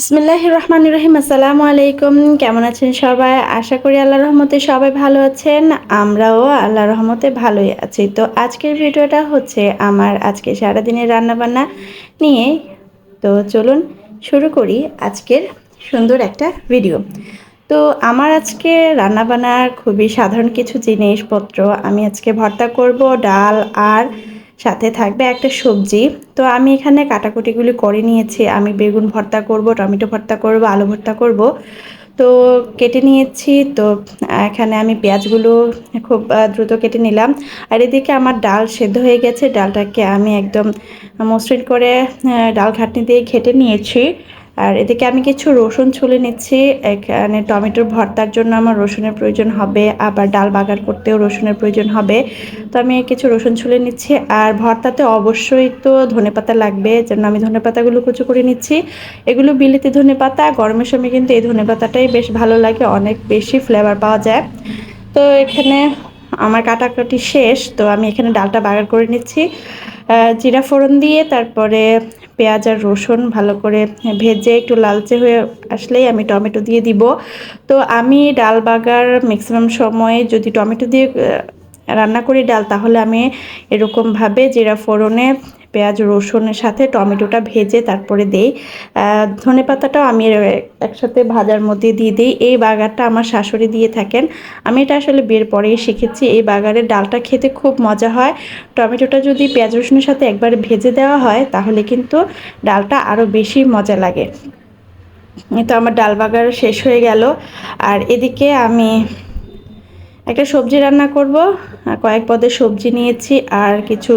বিসমিল্লাহ রহমান রহিম আসসালামু আলাইকুম। কেমন আছেন সবাই? আশা করি আল্লাহ রহমতে সবাই ভালো আছেন। আমরাও আল্লাহ রহমতে ভালোই আছি। তো আজকের ভিডিওটা হচ্ছে আমার আজকে সারাদিনের রান্নাবান্না নিয়ে। তো চলুন শুরু করি আজকের সুন্দর একটা ভিডিও। তো আমার আজকে রান্নাবান্নার খুবই সাধারণ কিছু জিনিসপত্র। আমি আজকে ভর্তা করব, ডাল আর সাথে থাকবে একটা সবজি। তো আমি এখানে কাটাকুটিগুলি করে নিয়েছি। আমি বেগুন ভর্তা করব, টমেটো ভর্তা করব, আলু ভর্তা করব। তো কেটে নিয়েছি। তো এখানে আমি পেঁয়াজগুলো খুব দ্রুত কেটে নিলাম। আর এদিকে আমার ডাল সেদ্ধ হয়ে গেছে। ডালটাকে আমি একদম মসৃণ করে ডাল ঘাটনি দিয়ে ঘেটে নিয়েছি। আর এদিকে আমি কিছু রসুন ছুলে নিচ্ছি। এখানে টমেটোর ভর্তার জন্য আমার রসুনের প্রয়োজন হবে, আবার ডাল বাগার করতেও রসুনের প্রয়োজন হবে। তো আমি কিছু রসুন ছুলে নিচ্ছি, আর ভর্তাতে অবশ্যই তো ধনে পাতা লাগবে জন্য আমি ধনে পাতাগুলো কুচো করে নিচ্ছি। এগুলো বিলেতি ধনে পাতা গরমের সময় কিন্তু এই ধনে পাতাটাই বেশ ভালো লাগে, অনেক বেশি ফ্লেভার পাওয়া যায়। তো এখানে আমার কাটাকাটি শেষ, তো আমি এখানে ডালটা বাগার করে নিচ্ছি। জিরা ফোড়ন দিয়ে, তারপরে পেঁয়াজ আর রসুন ভালো করে ভেজে একটু লালচে হয়ে আসলেই আমি টমেটো দিয়ে দিব। তো আমি ডাল বাগার ম্যাক্সিমাম সময়ে যদি টমেটো দিয়ে রান্না করি ডাল, তাহলে আমি এরকমভাবে জিরা ফোড়নে পেঁয়াজ রসুনের সাথে টমেটোটা ভেজে তারপরে দেই। ধনে পাতাটাও আমি একসাথে ভাজার মধ্যে দিয়ে দিই। এই বাগারটা আমার শাশুড়ি দিয়ে থাকেন। আমি এটা আসলে বের পরেই শিখেছি। এই বাগারের ডালটা খেতে খুব মজা হয়। টমেটোটা যদি পেঁয়াজ, রসুনের সাথে একবার ভেজে দেওয়া হয়, তাহলে কিন্তু ডালটা আরও বেশি মজা লাগে। তো আমার ডাল বাগার শেষ হয়ে গেল। আর এদিকে আমি একটা সবজি রান্না করব। কয়েক পদের সবজি নিয়েছি আর কিছু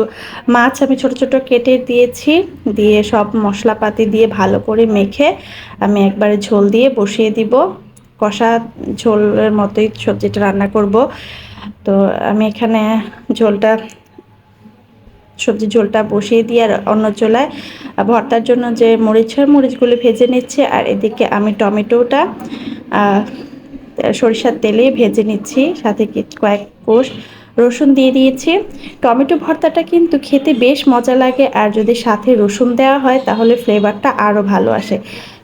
মাছ আমি ছোট ছোট কেটে দিয়েছি। দিয়ে সব মশলাপাতি দিয়ে ভালো করে মেখে আমি একবারে ঝোল দিয়ে বসিয়ে দিব। কষা ঝোলের মতোই সবজিটা রান্না করব। তো আমি এখানে ঝোলটা, সবজি ঝোলটা বসিয়ে দিয়ে আর অন্য চোলায়। ভর্তার জন্য যে মরিচ হয়, মরিচগুলো ভেজে নিচ্ছে। আর এদিকে আমি টমেটোটা সরিষার তেলে ভেজে নিচ্ছি, সাথে কয়েক কোষ রসুন দিয়ে দিয়েছি। টমেটো ভর্তাটা কিন্তু খেতে বেশ মজা লাগে, আর যদি সাথে রসুন দেওয়া হয় তাহলে ফ্লেভারটা আরও ভালো আসে।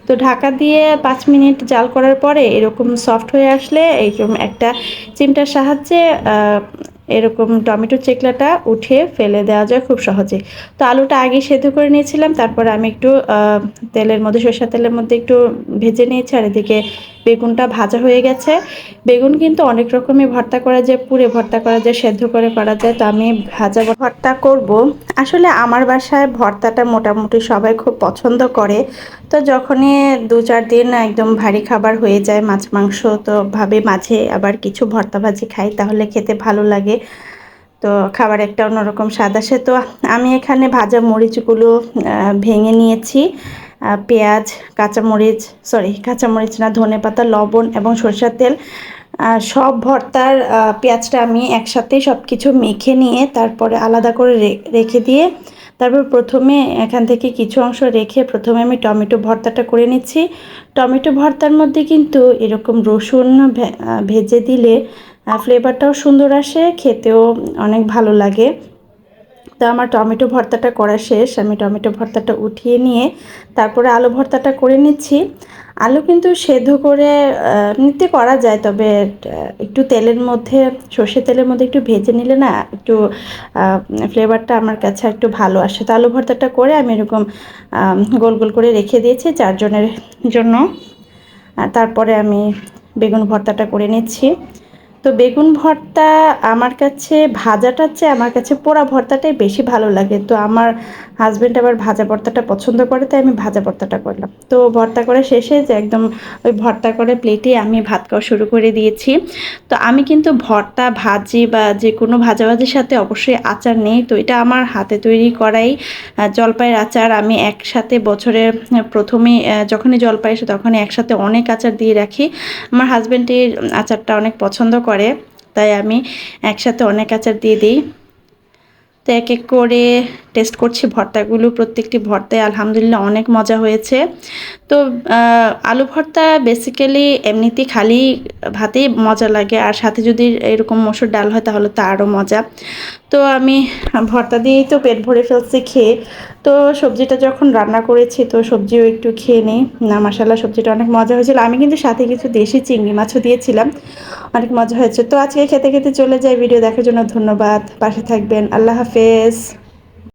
তো ঢাকা দিয়ে পাঁচ মিনিট জাল করার পরে এরকম সফট হয়ে আসলে এইরকম একটা চিমটার সাহায্যে এরকম টমেটো চেকলাটা উঠে ফেলে দেওয়া যায় খুব সহজে। তো আলুটা আগে সেদ্ধ করে নিয়েছিলাম, তারপর আমি একটু তেলের মধ্যে সরষা তেলের মধ্যে একটু ভেজে নিয়েছি, আর এদিকে বেগুনটা ভাজা হয়ে গেছে। বেগুন কিন্তু অনেক রকমই ভর্তা করা যায় পুরে ভর্তা করা যায়, সেদ্ধ করে করা যায়, তো আমি ভাজা ভর্তা করব। আসলে আমার বাসায় ভর্তাটা মোটামুটি সবাই খুব পছন্দ করে। তো যখনই দু চার দিন একদম ভারী খাবার হয়ে যায়, মাছ মাংস তো ভাবে মাঝে আবার কিছু ভর্তা ভাজি খাই, তাহলে খেতে ভালো লাগে। তো খাবার একটা অন্যরকম স্বাদ আসে। তো আমি এখানে ভাজা মরিচগুলো ভেঙে নিয়েছি। পেঁয়াজ, কাঁচামরিচ সরি কাঁচামরিচ না, ধনে পাতা, লবণ এবং সরষের তেল সব ভর্তার পেঁয়াজটা আমি একসাথে সব কিছু মেখে নিয়ে তারপরে আলাদা করে রেখে দিয়ে তারপর প্রথমে এখান থেকে কিছু অংশ রেখে প্রথমে আমি টমেটো ভর্তাটা করে নিচ্ছি। টমেটো ভর্তার মধ্যে কিন্তু এরকম রসুন ভেজে দিলে ফ্লেভারটাও সুন্দর আসে, খেতেও অনেক ভালো লাগে। তো আমার টমেটো ভর্তাটা করা শেষ। আমি টমেটো ভর্তাটা উঠিয়ে নিয়ে তারপরে আলু ভর্তাটা করে নিচ্ছি। আলু কিন্তু সেদ্ধ করে নিতে করা যায়, তবে একটু তেলের মধ্যে সর্ষে তেলের মধ্যে একটু ভেজে নিলে না, একটু ফ্লেভারটা আমার কাছে একটু ভালো আসে। তো আলু ভর্তাটা করে আমি এরকম গোল গোল করে রেখে দিয়েছি চারজনের জন্য। তারপরে আমি বেগুন ভর্তাটা করে নিচ্ছি। তো বেগুন ভর্তা আমার কাছে ভাজাটার চেয়ে আমার কাছে পোড়া ভর্তাটাই বেশি ভালো লাগে। তো আমার হাজব্যান্ড আবার ভাজা ভর্তাটা পছন্দ করে, তাই আমি ভাজা ভর্তাটা করলাম। তো ভর্তা করে শেষে যে একদম ওই ভর্তা করে প্লেটে আমি ভাত খাওয়া শুরু করে দিয়েছি। তো আমি কিন্তু ভর্তা, ভাজি বা যে কোনো ভাজাভাজির সাথে অবশ্যই আচার নেই। তো এটা আমার হাতে তৈরি করাই জলপাইয়ের আচার। আমি একসাথে বছরে প্রথমে যখনই জলপাই আসে তখনই একসাথে অনেক আচার দিয়ে রাখি। আমার হাজব্যান্ডের আচারটা অনেক পছন্দ করে তাই আমি একসাথে অনেক আচার দিয়ে দিই। তো এক এক করে টেস্ট করছি ভর্তাগুলো, প্রত্যেকটি ভর্তায় আলহামদুলিল্লাহ অনেক মজা হয়েছে। তো আলু ভর্তা বেসিক্যালি এমনিতেই খালি ভাতেই মজা লাগে, আর সাথে যদি এরকম মসুর ডাল হয় তাহলে তো আরও মজা। তো আমি ভর্তা দিয়েই তো পেট ভরে ফেলছি খেয়ে। তো সবজিটা যখন রান্না করেছি তো সবজিও একটু খেয়ে নিই। না মশালা সবজিটা অনেক মজা হয়েছিল। আমি কিন্তু সাথে কিছু দেশি চিংড়ি মাছও দিয়েছিলাম, অনেক মজা হয়েছে। তো আজকে খেতে খেতে চলে যাই ভিডিও দেখার জন্য। ধন্যবাদ, পাশে থাকবেন। আল্লাহ হাফেজ।